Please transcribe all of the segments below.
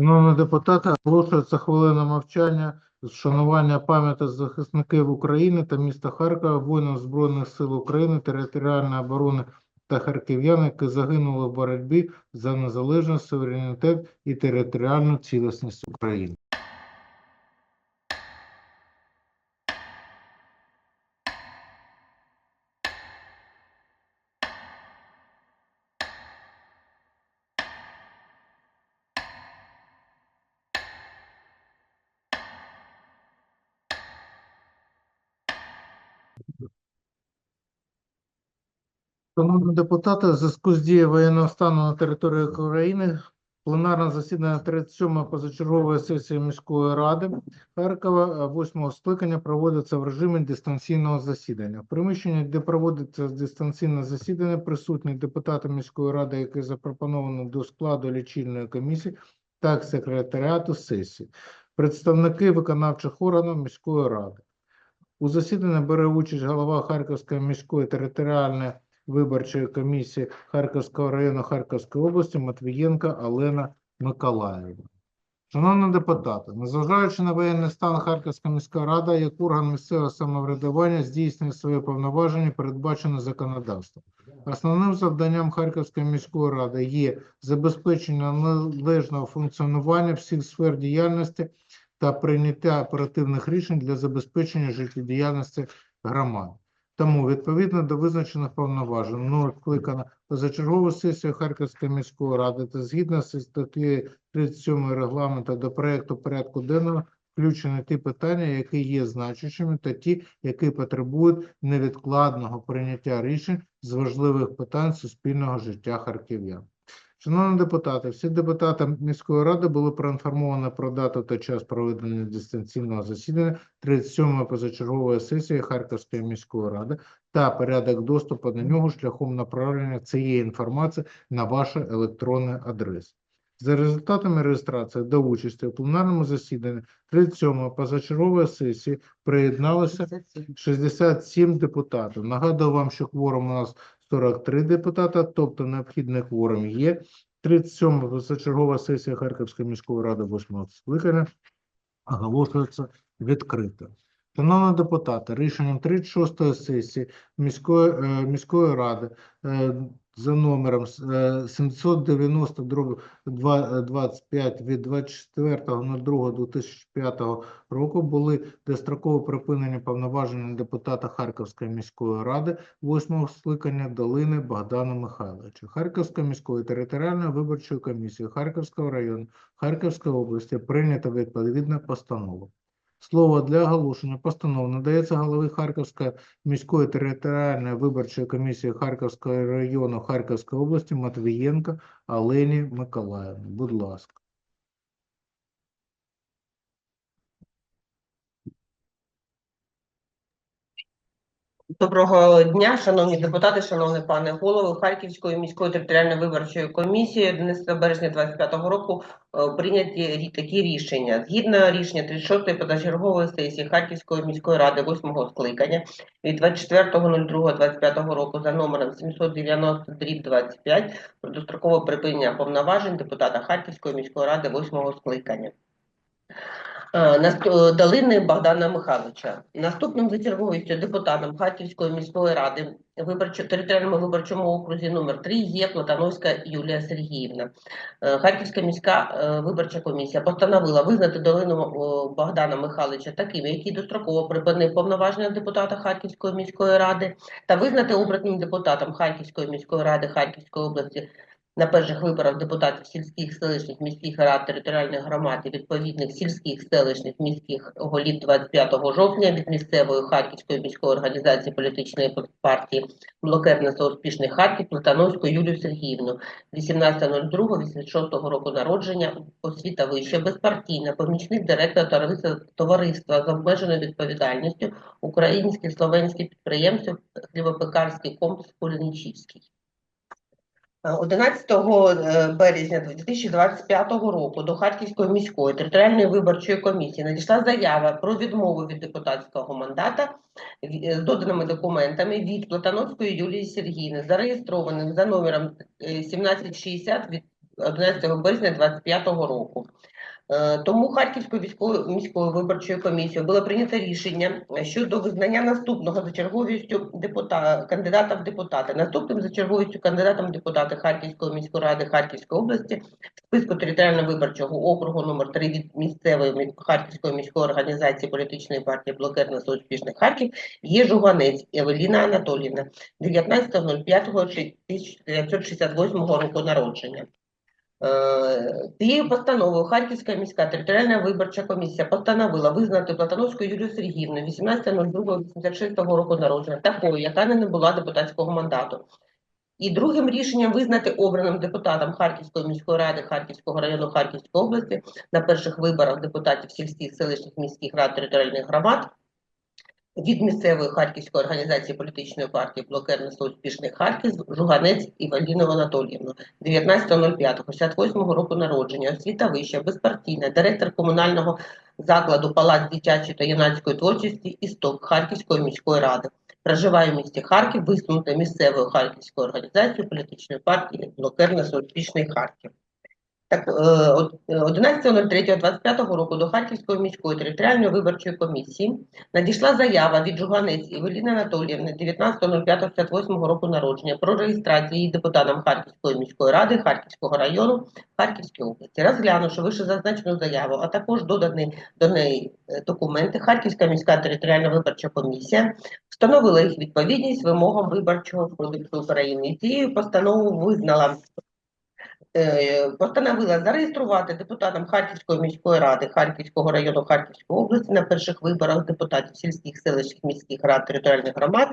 Шановні депутати, оголошується хвилина мовчання з шанування пам'яті захисників України та міста Харкова, воїнів Збройних сил України, територіальної оборони та харків'ян, які загинули в боротьбі за незалежність, суверенітет і територіальну цілісність України. Шановні депутати, в зв'язку з дією воєнного стану на території України, пленарне засідання 37-ї позачергової сесії міської ради Харкова 8 скликання проводиться в режимі дистанційного засідання. В приміщенні, де проводиться дистанційне засідання, присутні депутати міської ради, які запропоновані до складу лічильної комісії та секретаріату сесії, представники виконавчих органів міської ради. У засіданні бере участь голова Харківської міської територіальної виборчої комісії Харківського району Харківської області Матвієнка Олена Миколаївна. Шановні депутати, незважаючи на воєнний стан Харківська міська рада як орган місцевого самоврядування здійснює свої повноваження, передбачені законодавством. Основним завданням Харківської міської ради є забезпечення належного функціонування всіх сфер діяльності та прийняття оперативних рішень для забезпечення життєдіяльності громад. Тому, відповідно до визначених повноважень, мною скликана позачергова сесія Харківської міської ради та згідно з статтею 37 регламенту до проекту порядку денного включені ті питання, які є значущими, та ті, які потребують невідкладного прийняття рішень з важливих питань суспільного життя харків'ян. Шановні депутати, всі депутати міської ради були проінформовані про дату та час проведення дистанційного засідання 37-ї позачергової сесії Харківської міської ради та порядок доступу до нього шляхом направлення цієї інформації на ваші електронні адреси. За результатами реєстрації до участі у пленарному засіданні 37-ї позачергової сесії приєдналося 67 депутатів. Нагадую вам, що кворум у нас 43 депутата, тобто необхідний кворум є. 37 позачергова сесія Харківської міської ради 8 скликання оголошується відкрито. Шановні депутати, рішенням 36-ї сесії міської, е, міської ради е, за номером е, 790 дроб 25 від 24.02.2005 року були достроково припинені повноваження депутата Харківської міської ради 8 скликання Долини Богдана Михайловича, Харківської міської територіальної виборчої комісії Харківського району Харківської області прийнято відповідна постанова. Слово для оголошення постанов надається голові Харківської міської територіальної виборчої комісії Харківського району Харківської області Матвієнко Олені Миколаївні. Будь ласка. Доброго дня, шановні депутати, шановний пане голово Харківської міської територіальної виборчої комісії 11 березня 2025 року е, прийняті такі рішення. Згідно рішення 36-ї позачергової сесії Харківської міської ради 8-го скликання від 24.02.25 року за номером 790-25 про дострокове припинення повноважень депутата Харківської міської ради 8-го скликання. Долини Богдана Михайловича. Наступним за черговістю депутатом Харківської міської ради виборчо територіальному виборчому окрузі номер 3 є Платановська Юлія Сергіївна. Е, Харківська міська е, виборча комісія постановила визнати долину Богдана Михайловича таким, який достроково припинив повноваження депутата Харківської міської ради, та визнати обраним депутатом Харківської міської ради Харківської області на перших виборах депутатів сільських селищних міських рад територіальних громад і відповідних сільських селищних міських голів 25 жовтня від місцевої Харківської міської організації політичної партії Блокерництво успішний Харків Платановську Юлію Сергіївну 18.02.86 року народження освіта вища безпартійна помічник директора товариства- з обмеженою відповідальністю Українське словенське підприємство хлібопекарський комплекс Полінічівський. Е, 11 е, березня 2025 року до Харківської міської територіальної виборчої комісії надійшла заява про відмову від депутатського мандата з доданими документами від Платановської Юлії Сергіївни, зареєстрованим за номером е, 1760 від 11 березня 2025 року. Е, Тому Харківською військовою міською виборчою комісією було прийнято рішення щодо визнання наступного за черговістю депутата кандидата в депутати. Наступним за черговістю кандидатом в депутати Харківської міської ради Харківської області в списку територіально-виборчого округу номер 3 від місцевої Харківської міської організації політичної партії Блокер на успішний Харків є Жуганець Евеліна Анатоліївна 19.05.1968 року народження. Е, Цією постановою Харківська міська територіальна виборча комісія постановила визнати Платановську Юлію Сергіївну 18.02.86 року народження такою, яка не набула депутатського мандату. І другим рішенням визнати обраним депутатом Харківської міської ради Харківського району Харківської області на перших виборах депутатів сільських селищних міських рад територіальних громад від місцевої Харківської організації політичної партії Блокер «Несу успішний Харків Жуганець Іваліну Анатоліївну 19.05.68 року народження, освіта вища, безпартійна, директор комунального закладу Палац дитячої та юнацької творчості «Істок» Харківської міської ради. Проживає в місті Харків, висунута місцевою Харківською організацією політичної партії Блокер «Несу успішний Харків. Так, е, от, е, 11.03.25 року до Харківської міської територіальної виборчої комісії надійшла заява від Жуганець Івеліни Анатоліївни 19.05.58 року народження про реєстрацію її депутатом Харківської міської ради Харківського району Харківської області. Розглянувши вище зазначену заяву, а також додані до неї е, документи, Харківська міська територіальна виборча комісія встановила їх відповідність вимогам Виборчого кодексу України. Цією постановою визнала е, постановила зареєструвати депутатом Харківської міської ради Харківського району Харківської області на перших виборах депутатів сільських селищних міських рад територіальних громад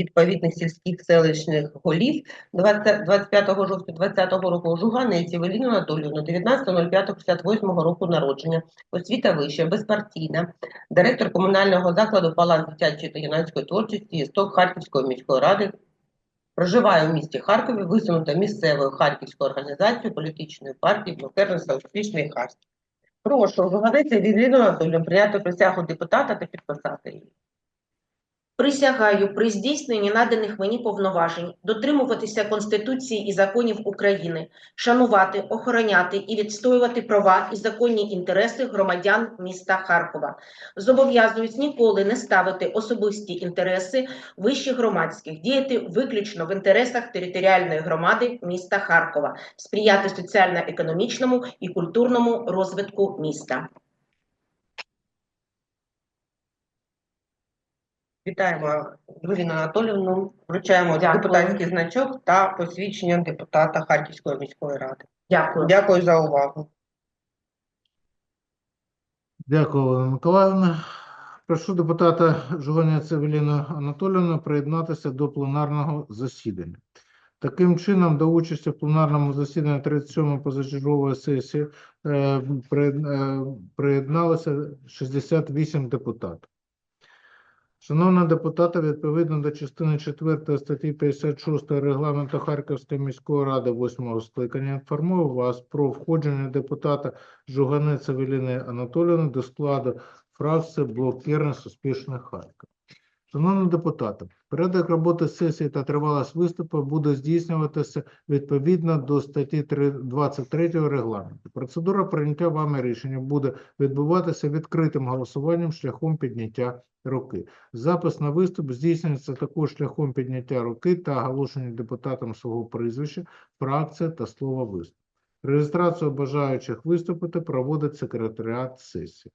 відповідних сільських селищних голів 20, 25 жовтня 2020 року Жуганець Евеліну Анатоліївну 19.05.68 року народження, освіта вища, безпартійна, директор комунального закладу Палац дитячої та юнацької творчості «Істок» Харківської міської ради Проживає у місті Харкові, висунута місцевою харківською організацією політичної партії «Блокер успішний Харків». Прошу Жуганець Віліну Анатолію прийняти присягу депутата та підписати її. Присягаю при здійсненні наданих мені повноважень дотримуватися Конституції і законів України, шанувати, охороняти і відстоювати права і законні інтереси громадян міста Харкова. Зобов'язуюсь ніколи не ставити особисті інтереси вищих громадських, діяти виключно в інтересах територіальної громади міста Харкова, сприяти соціально-економічному і культурному розвитку міста. Вітаємо Євеліну Анатоліївну, вручаємо Дякую. депутатський значок та посвідчення депутата Харківської міської ради. Дякую. Дякую за увагу. Дякую, Олена Миколаївна. Прошу депутата Жуганець Евеліну Анатоліївну приєднатися до пленарного засідання. Таким чином, до участі в пленарному засіданні 37-ї позачергової сесії е, е, приєдналося 68 депутатів. Шановні депутата, відповідно до частини 4 статті 56 Регламенту Харківської міської ради 8 скликання, інформую вас про входження депутата Жуганець Веліни Анатоліївни до складу фракції «Блок Кернес Успішний Харків». Шановні депутати, порядок роботи сесії та тривалість виступу буде здійснюватися відповідно до статті 23 регламенту. Процедура прийняття вами рішення буде відбуватися відкритим голосуванням шляхом підняття руки. Запис на виступ здійснюється також шляхом підняття руки та оголошення депутатам свого прізвища, фракції та слова виступ. Реєстрацію бажаючих виступити проводить секретаріат сесії.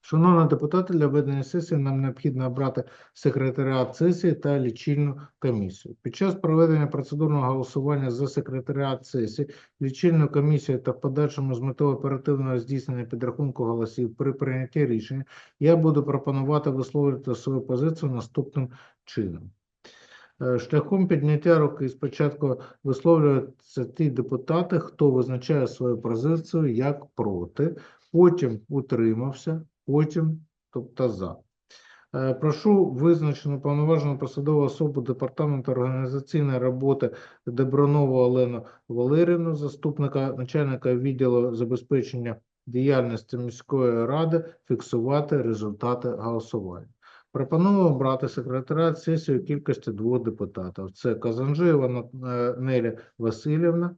Шановні депутати, для ведення сесії нам необхідно обрати секретаріат сесії та лічильну комісію. Під час проведення процедурного голосування за секретаріат сесії, лічильну комісію та в подальшому з метою оперативного здійснення підрахунку голосів при прийнятті рішення я буду пропонувати висловлювати свою позицію наступним чином. Е, Шляхом підняття руки спочатку висловлюються ті депутати, хто визначає свою позицію як проти, потім утримався, потім, тобто за. Е, Прошу визначену повноважену посадову особу Департаменту організаційної роботи Добронову Олену Валерівну, заступника начальника відділу забезпечення діяльності міської ради, фіксувати результати голосування. Пропоную обрати секретаріат сесії у кількості двох депутатів. Це Казанжиєва е, Нелі Васильівна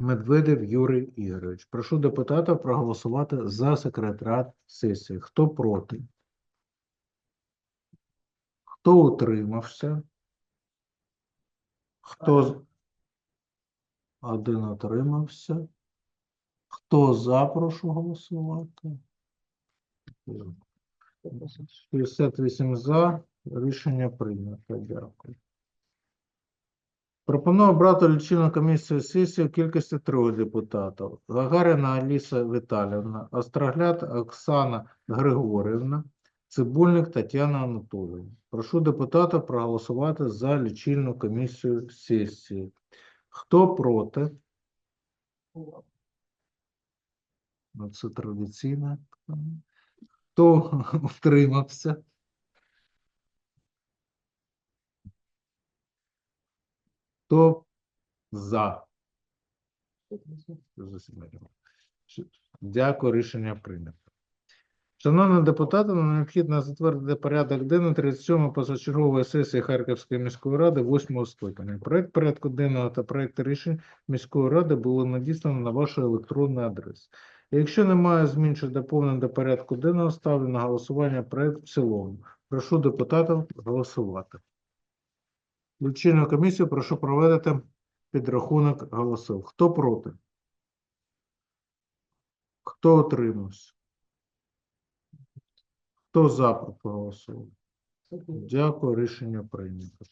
Медведев Юрій Ігорович. Прошу депутатів проголосувати за секретаріат сесії. Хто проти? Хто утримався? Хто один утримався? Хто за, прошу голосувати? 68 за. Рішення прийнято. Дякую. Пропоную обрати лічильну комісію сесії в кількості трьох депутатів. Гагаріна Аліса Віталіївна, Острогляд Оксана Григорівна, Цибульник Тетяна Анатоліївна. Прошу депутатів проголосувати за лічильну комісію сесії. Хто проти? Ну, це традиційно. Хто утримався? Хто за? Дякую, рішення прийнято. Шановні депутати, нам необхідно затвердити порядок денний 37-ї позачергової сесії Харківської міської ради 8 скликання. Проект порядку денного та проект рішень міської ради було надіслано на вашу електронну адресу. Якщо немає змін чи доповнень до порядку денного, ставлю на голосування проект в цілому. Прошу депутатів голосувати. Лічильну комісію прошу проводити підрахунок голосів. Хто проти? Хто отримався? Хто за проголосував? Дякую, рішення прийнято.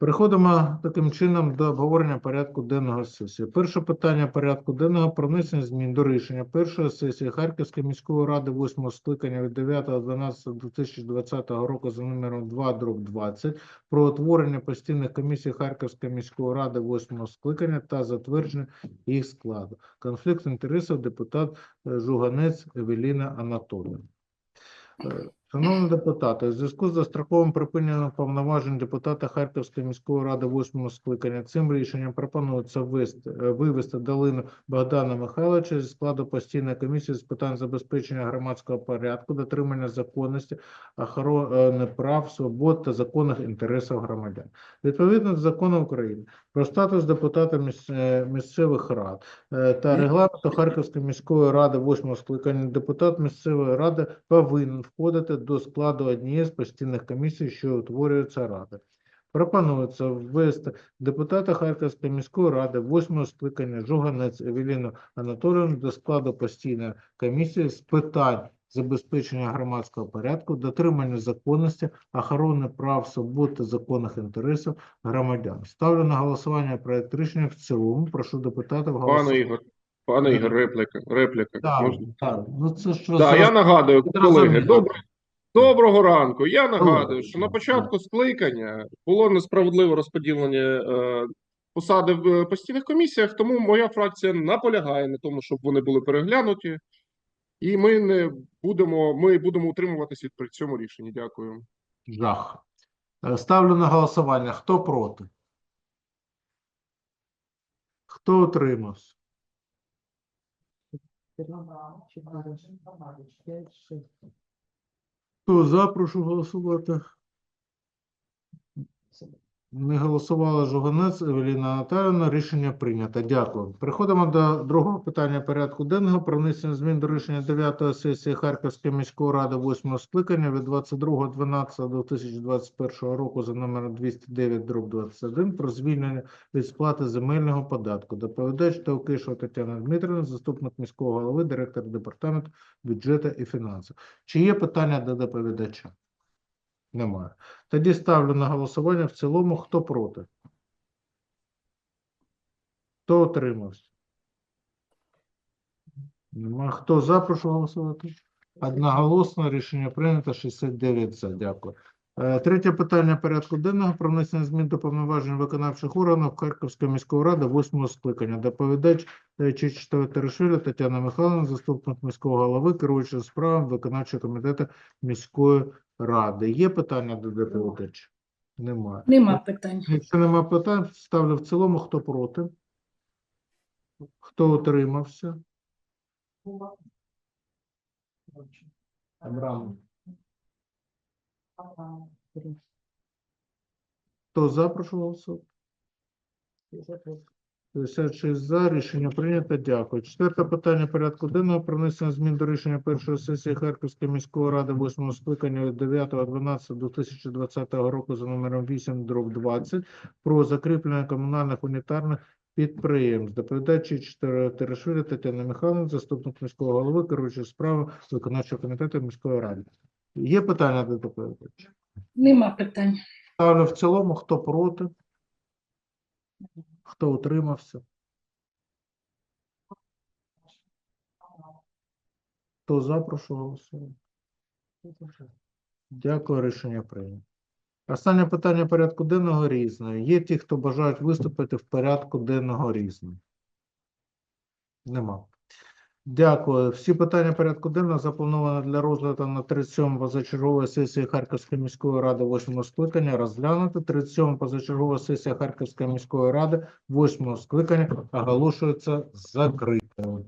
Переходимо таким чином до обговорення порядку денного сесії. Перше питання порядку денного про внесення змін до рішення першої сесії Харківської міської ради 8 скликання від 9.12.2020 року за номером 2 дроб 20 про утворення постійних комісій Харківської міської ради 8 скликання та затвердження їх складу. Конфлікт інтересів депутат е, Жуганець Евеліна Анатоліївна. Е, Шановні депутати, у зв'язку з достроковим припиненням повноважень депутата Харківської міської ради восьмого скликання цим рішенням пропонується е, вивести Далину Богдана Михайловича зі складу постійної комісії з питань забезпечення громадського порядку, дотримання законності, охорони прав, свобод та законних інтересів громадян. Відповідно до закону України про статус депутата е, місцевих рад е, та регламенту Харківської міської ради восьмого скликання депутат місцевої ради повинен входити до складу однієї з постійних комісій, що утворюється ради. Пропонується ввести депутата Харківської міської ради восьмого скликання Жуганець Евеліну Анатоліївну до складу постійної комісії з питань забезпечення громадського порядку, дотримання законності, охорони прав, свобод та законних інтересів громадян. Ставлю на голосування проект рішення в цілому. Прошу депутатів голосувати. Пане Ігор, пане Ігор, репліка, репліка. Так, Можна? так. Ну це ж Да, я нагадую, колеги, Зрозуміло. Добр... доброго ранку. Я нагадую, що на початку скликання було несправедливе розподілення е, посади в е, постійних комісіях, тому моя фракція наполягає на тому, щоб вони були переглянуті, і ми не будемо, ми будемо утримуватися від при цьому рішенні. Дякую. Жах. Е, Ставлю на голосування. Хто проти? Хто утримався? Хто за, прошу голосувати. Не голосувала Жуганець Евеліна Анатоліївна. Рішення прийнято. Дякую. Переходимо до другого питання порядку денного про внесення змін до рішення 9 сесії Харківської міської ради 8 скликання від 22.12.2021 року за номером 209 дроб 21 про звільнення від сплати земельного податку. Доповідач Тавкишова Тетяна Дмитрівна, заступник міського голови, директор департаменту бюджету і фінансів. Чи є питання до доповідача? Немає. Тоді ставлю на голосування в цілому. Хто проти? Хто отримався? Нема. Хто за, прошу голосувати? Одноголосно рішення прийнято 69 за. Дякую. Е, Третє питання порядку денного про внесення змін до повноважень виконавчих органів Харківської міської ради восьмого скликання. Доповідач е, Чечетова Тетяна Михайловна, заступник міського голови, керуючий справами виконавчого комітету міської ради. Є питання до доповідача? Немає. Нема питань. Якщо нема питань, ставлю в цілому, хто проти? Хто утримався? Абрам. Хто за, прошу голосувати? 56 за. Рішення прийнято. Дякую. Четверте питання порядку денного про внесення змін до рішення першої сесії Харківської міської ради восьмого скликання від 9.12.2020 року за номером 8 дроб 20 про закріплення комунальних унітарних підприємств. Доповідачі Терешвілі Тетяна Михайловна, заступник міського голови, керуючий справи виконавчого комітету міської ради. Є питання до доповідача? Нема питань. Ставлю в цілому, хто проти? Хто утримався? Хто за, прошу голосувати. Дякую, рішення прийнято. Останнє питання порядку денного різне. Є ті, хто бажають виступити в порядку денного різне? Нема. Дякую. Всі питання порядку денного заплановано для розгляду на 37 позачергової сесії Харківської міської ради 8 скликання розглянути. 37 позачергова сесія Харківської міської ради 8 скликання оголошується закритою.